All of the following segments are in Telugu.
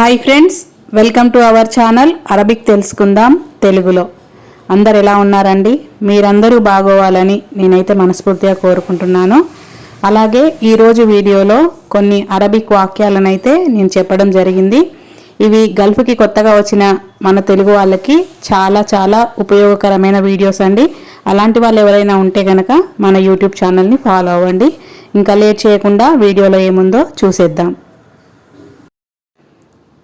Hi friends welcome to our channel Arabic తెలుసుకుందాం తెలుగులో. అందరు ఎలా ఉన్నారండి? మీరందరూ బాగోవాలని నేనైతే మనస్ఫూర్తిగా కోరుకుంటున్నాను. అలాగే ఈరోజు వీడియోలో కొన్ని అరబిక్ వాక్యాలనైతే నేను చెప్పడం జరిగింది. ఇవి గల్ఫ్కి కొత్తగా వచ్చిన మన తెలుగు వాళ్ళకి చాలా చాలా ఉపయోగకరమైన వీడియోస్ అండి. అలాంటి వాళ్ళు ఎవరైనా ఉంటే కనుక మన యూట్యూబ్ ఛానల్ని ఫాలో అవ్వండి. ఇంకా లేట్ చేయకుండా వీడియోలో ఏముందో చూసేద్దాం.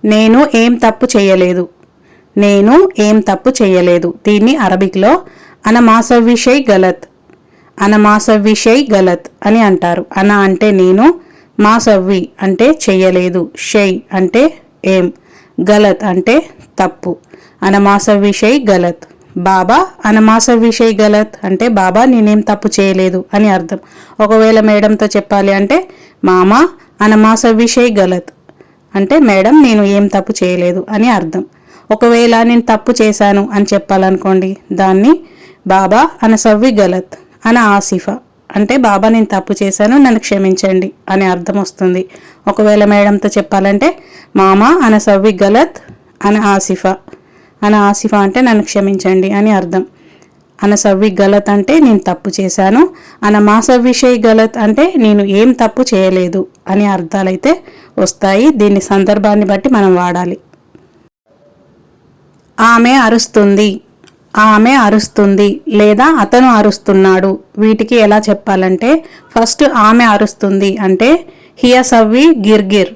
నేను ఏం తప్పు చేయలేదు. నేను ఏం తప్పు చేయలేదు. దీన్ని అరబిక్లో అనమాసవిషయ్ గలత్. అనమాసవిషయ్ గలత్ అని అంటారు. అన అంటే నేను మాసవ్వి అంటే చెయ్యలేదు షై అంటే ఏం. గలత్ అంటే తప్పు. అనమాస విషయ్ గలత్. బాబా అనమాస విషయ్ గలత్ అంటే బాబా నేనేం తప్పు చేయలేదు అని అర్థం. ఒకవేళ మేడంతో చెప్పాలి అంటే మామ అనమాస విషయ్ గలత్. అంటే మేడం నేను ఏం తప్పు చేయలేదు అని అర్థం. ఒకవేళ నేను తప్పు చేశాను అని చెప్పాలనుకోండి దాన్ని బాబా అన సవ్వి గలత్ అన ఆసిఫా. అంటే బాబా నేను తప్పు చేశాను నన్ను క్షమించండి అని అర్థం వస్తుంది. ఒకవేళ మేడంతో చెప్పాలంటే మామ అనసవ్వి గలత్ అన ఆసిఫా. అన ఆసిఫా అంటే నన్ను క్షమించండి అని అర్థం. అనసవ్వి గలత్ అంటే నేను తప్పు చేశాను. అన మాసవిషయ్ గలత్ అంటే నేను ఏం తప్పు చేయలేదు అని అర్థాలైతే వస్తాయి. దీన్ని సందర్భాన్ని బట్టి మనం వాడాలి. ఆమె అరుస్తుంది. ఆమె అరుస్తుంది లేదా అతను అరుస్తున్నాడు. వీటికి ఎలా చెప్పాలంటే ఫస్ట్ ఆమె అరుస్తుంది అంటే హియసవ్వి గిర్గిర్.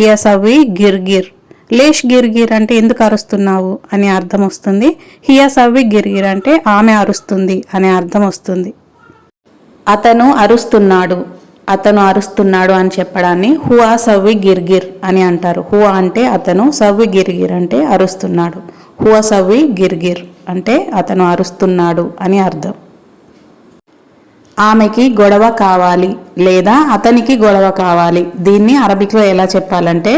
హియసవ్వి గిర్గిర్. లేష్ గిర్గిర్ అంటే ఎందుకు అరుస్తున్నావు? అని అర్థం వస్తుంది. హియా సవ్వి గిర్ గిర్ అంటే ఆమె అరుస్తుంది అనే అర్థం వస్తుంది. అతను అరుస్తున్నాడు. అతను అరుస్తున్నాడు అని చెప్పడాన్ని హువా సవ్వి గిర్గిర్ అని అంటారు. హువా అంటే అతను సవ్వి గిర్గిర్ అంటే అరుస్తున్నాడు. హువా సవ్వి గిర్గిర్ అంటే అతను అరుస్తున్నాడు అని అర్థం. ఆమెకి గొడవ కావాలి లేదా అతనికి గొడవ కావాలి? దీన్ని అరబిక్లో ఎలా చెప్పాలంటే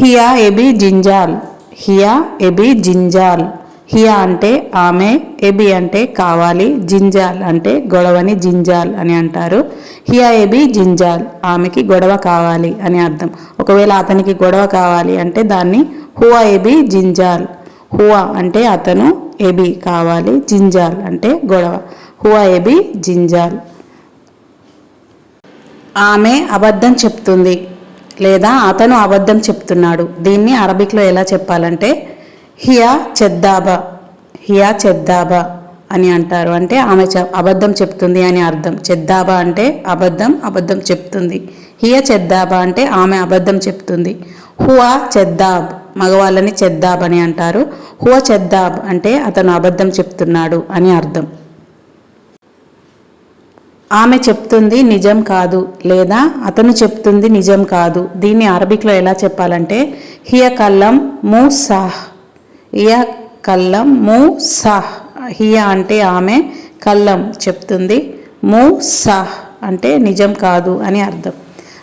హియా ఎబి జింజాల్. హియా ఎబి జింజాల్. హియా అంటే ఆమె ఎబి అంటే కావాలి జింజాల్ అంటే గొడవని జింజాల్ అని అంటారు. హియా ఎబి జింజాల్ ఆమెకి గొడవ కావాలి అని అర్థం. ఒకవేళ అతనికి గొడవ కావాలి అంటే దాన్ని హువా ఎబి జింజాల్. హువా అంటే అతను ఎబి కావాలి జింజాల్ అంటే గొడవ. హువా ఎబి జింజాల్. ఆమె అబద్ధం చెప్తుంది. లేదా అతను అబద్ధం చెప్తున్నాడు. దీన్ని అరబిక్లో ఎలా చెప్పాలంటే హియా చెద్దాబా హియా చెద్దాబా అని అంటారు. అంటే ఆమె అబద్ధం చెప్తుంది అని అర్థం. చెద్దాబా అంటే అబద్ధం అబద్ధం చెప్తుంది. హియ చెద్దాబా అంటే ఆమె అబద్ధం చెప్తుంది. హువా చెద్దాబ్ మగవాళ్ళని చెద్దాబ్ అని అంటారు. హువ చెద్దాబ్ అంటే అతను అబద్ధం చెప్తున్నాడు అని అర్థం. ఆమె చెప్తుంది నిజం కాదు లేదా అతను చెప్తుంది నిజం కాదు. దీన్ని అరబిక్లో ఎలా చెప్పాలంటే హియ కల్లం ము సాహ్. హియ కల్లం ము సాహ్. హియ అంటే ఆమె కల్లం చెప్తుంది మూ సాహ్ అంటే నిజం కాదు అని అర్థం.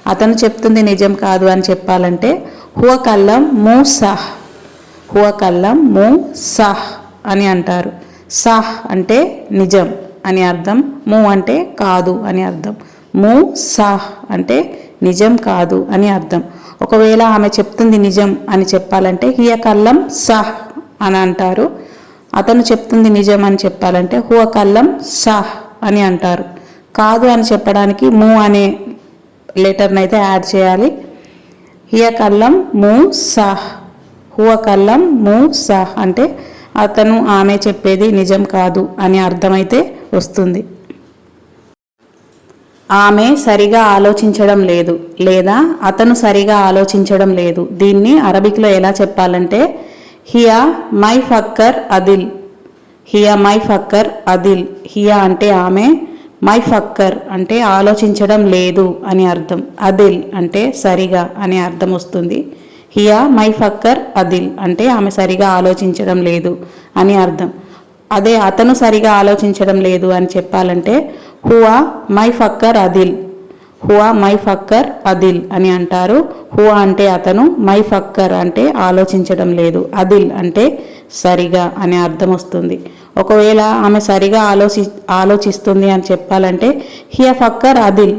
అతను చెప్తుంది నిజం కాదు అని చెప్పాలంటే హువ కల్లం మూ సాహ్. హువ కల్లం ము సాహ్ అని అంటారు. సాహ్ అంటే నిజం. అని అర్థం. ము అంటే కాదు అని అర్థం. ము సాహ్ అంటే నిజం కాదు అని అర్థం. ఒకవేళ ఆమె చెప్తుంది నిజం అని చెప్పాలంటే హియ కల్లం సాహ్ అని అంటారు. అతను చెప్తుంది నిజం అని చెప్పాలంటే హువ కల్లం సాహ్ అని అంటారు. కాదు అని చెప్పడానికి ము అనే లెటర్ని అయితే యాడ్ చేయాలి. హియ కల్లం ము సాహ్ హువ కల్లం ము సాహ్ అంటే అతను ఆమె చెప్పేది నిజం కాదు అని అర్థమైతే వస్తుంది. ఆమె సరిగా ఆలోచించడం లేదు లేదా అతను సరిగా ఆలోచించడం లేదు. దీన్ని అరబిక్లో ఎలా చెప్పాలంటే హియా మై ఫక్కర్ అదిల్ హియా మై ఫక్కర్ అదిల్ హియా అంటే ఆమె మై ఫక్కర్ అంటే ఆలోచించడం లేదు అని అర్థం అదిల్ అంటే సరిగా అని అర్థం వస్తుంది. హియా మై ఫక్కర్ అదిల్ అంటే ఆమె సరిగా ఆలోచించడం లేదు అని అర్థం. అదే అతను సరిగా ఆలోచించడం లేదు అని చెప్పాలంటే హువా మై ఫక్కర్ అదిల్. హువా మై ఫక్కర్ అదిల్ అని అంటారు. హువా అంటే అతను మై ఫక్కర్ అంటే ఆలోచించడం లేదు. అదిల్ అంటే సరిగా అనే అర్థం వస్తుంది. ఒకవేళ ఆమె సరిగా ఆలోచి ఆలోచిస్తుంది అని చెప్పాలంటే హియా ఫక్కర్ అదిల్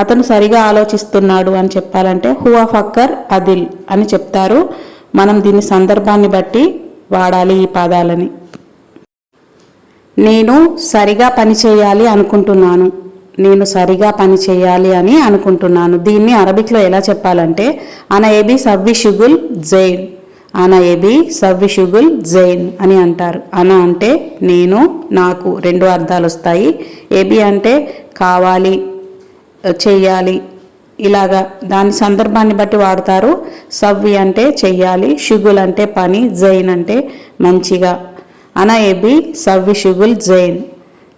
అతను సరిగా ఆలోచిస్తున్నాడు అని చెప్పాలంటే హువా ఫక్కర్ అదిల్ అని చెప్తారు. మనం దీని సందర్భాన్ని బట్టి వాడాలి ఈ పదాలని. నేను సరిగా పని చేయాలి అనుకుంటున్నాను. నేను సరిగా పని చేయాలి అని అనుకుంటున్నాను. దీన్ని అరబిక్లో ఎలా చెప్పాలంటే అన ఏబి సవ్విషుగుల్ జైన్ అన ఏబి సవ్విషుగుల్ జైన్ అని అంటారు. అన అంటే నేను నాకు రెండు అర్థాలు వస్తాయి. ఏబి అంటే కావాలి చేయాలి. ఇలాగా దాని సందర్భాన్ని బట్టి వాడతారు. సవ్వి అంటే చెయ్యాలి షుగుల్ అంటే పని జైన్ అంటే మంచిగా. అన ఏబి సవ్వి షుగుల్ జైన్.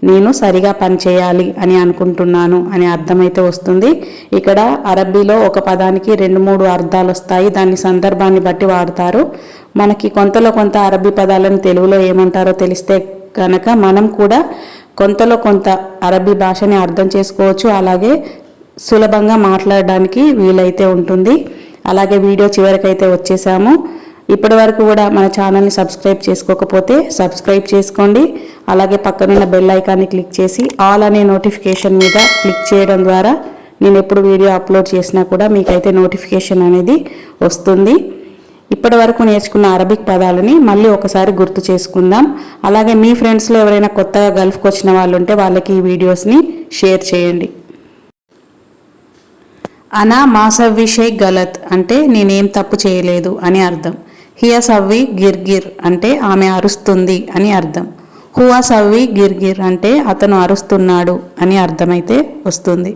నేను సరిగా పని చేయాలి అని అనుకుంటున్నాను అని అర్థమైతే వస్తుంది. ఇక్కడ అరబీలో ఒక పదానికి రెండు మూడు అర్థాలు వస్తాయి. దాని సందర్భాన్ని బట్టి వాడతారు. మనకి కొంతలో కొంత అరబీ పదాలను తెలుగులో ఏమంటారో తెలిస్తే కనుక మనం కూడా కొంతలో కొంత అరబీ భాషని అర్థం చేసుకోవచ్చు. అలాగే సులభంగా మాట్లాడడానికి వీలైతే ఉంటుంది. అలాగే వీడియో చివరికైతే వచ్చేసాము. ఇప్పటి వరకు కూడా మన ఛానల్ని సబ్స్క్రైబ్ చేసుకోకపోతే సబ్స్క్రైబ్ చేసుకోండి. అలాగే పక్కనున్న బెల్ ఐకాన్ని క్లిక్ చేసి ఆల్ అనే నోటిఫికేషన్ మీద క్లిక్ చేయడం ద్వారా నేను ఎప్పుడు వీడియో అప్లోడ్ చేసినా కూడా మీకైతే నోటిఫికేషన్ అనేది వస్తుంది. ఇప్పటి వరకు నేర్చుకున్న అరబిక్ పదాలని మళ్ళీ ఒకసారి గుర్తు చేసుకుందాం. అలాగే మీ ఫ్రెండ్స్లో ఎవరైనా కొత్తగా గల్ఫ్కి వచ్చిన వాళ్ళు ఉంటే వాళ్ళకి ఈ వీడియోస్ని షేర్ చేయండి. అనా మాసవ్విషే గలత్ అంటే నేనేం తప్పు చేయలేదు అని అర్థం. హియా సవ్వి గిర్గిర్ అంటే ఆమె అరుస్తుంది అని అర్థం. హువా సవ్వి గిర్గిర్ అంటే అతను అరుస్తున్నాడు అని అర్థమైతే వస్తుంది.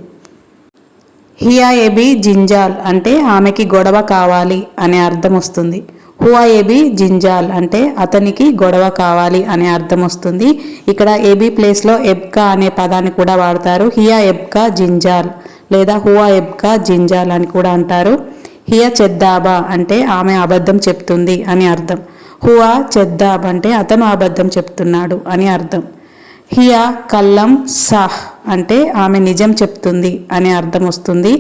హియా ఎబి జింజాల్ అంటే ఆమెకి గొడవ కావాలి అనే అర్థం వస్తుంది. హువా ఎబి జింజాల్ అంటే అతనికి గొడవ కావాలి అనే అర్థం వస్తుంది. ఇక్కడ ఏబీ ప్లేస్లో ఎబ్కా అనే పదాన్ని కూడా వాడతారు. హియా ఎబ్కా జింజాల్ లేదా హువా ఎబ్కా జింజాల్ అని కూడా అంటారు. హియా చెద్దాబా అంటే ఆమె అబద్ధం చెప్తుంది అని అర్థం. హువా చెద్దాబ్ అంటే అతను అబద్ధం చెప్తున్నాడు అని అర్థం. హియా కల్లం సాహ్ అంటే ఆమె నిజం చెప్తుంది అనే అర్థం వస్తుంది.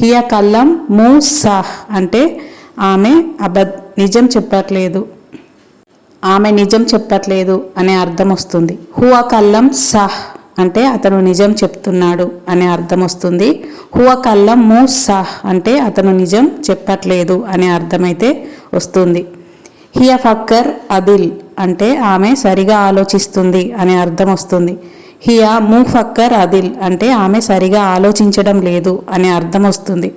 హియా కల్లం మూ సాహ్ అంటే ఆమె అబద్ నిజం చెప్పట్లేదు. ఆమె నిజం చెప్పట్లేదు అనే అర్థం వస్తుంది. హువా కల్లం సాహ్ అంటే అతను నిజం చెప్తున్నాడు అనే అర్థం వస్తుంది. హువా కల్లం మూ సాహ్ అంటే అతను నిజం చెప్పట్లేదు అనే అర్థమైతే వస్తుంది. హియా ఫక్కర్ అదిల్ అంటే ఆమె సరిగా ఆలోచిస్తుంది అనే అర్థం వస్తుంది. హియా ముఫక్కర్ అదిల్ అంటే ఆమె సరిగా ఆలోచించడం లేదు అనే అర్థం వస్తుంది.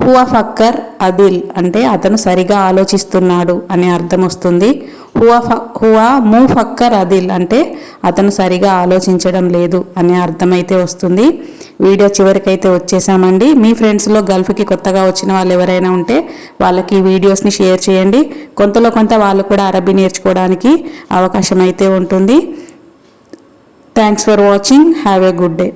హువ ఫక్కర్ అదిల్ అంటే అతను సరిగా ఆలోచిస్తున్నాడు అనే అర్థం వస్తుంది. హువ ఫ హువ మూ ఫక్కర్ అదిల్ అంటే అతను సరిగా ఆలోచించడం లేదు అనే అర్థమైతే వస్తుంది. వీడియో చివరికైతే వచ్చేసామండి. మీ ఫ్రెండ్స్లో గల్ఫ్కి కొత్తగా వచ్చిన వాళ్ళు ఎవరైనా ఉంటే వాళ్ళకి ఈ వీడియోస్ని షేర్ చేయండి. కొంతలో కొంత వాళ్ళు కూడా అరబీ నేర్చుకోవడానికి అవకాశం అయితే ఉంటుంది. Thanks for watching. Have a good day.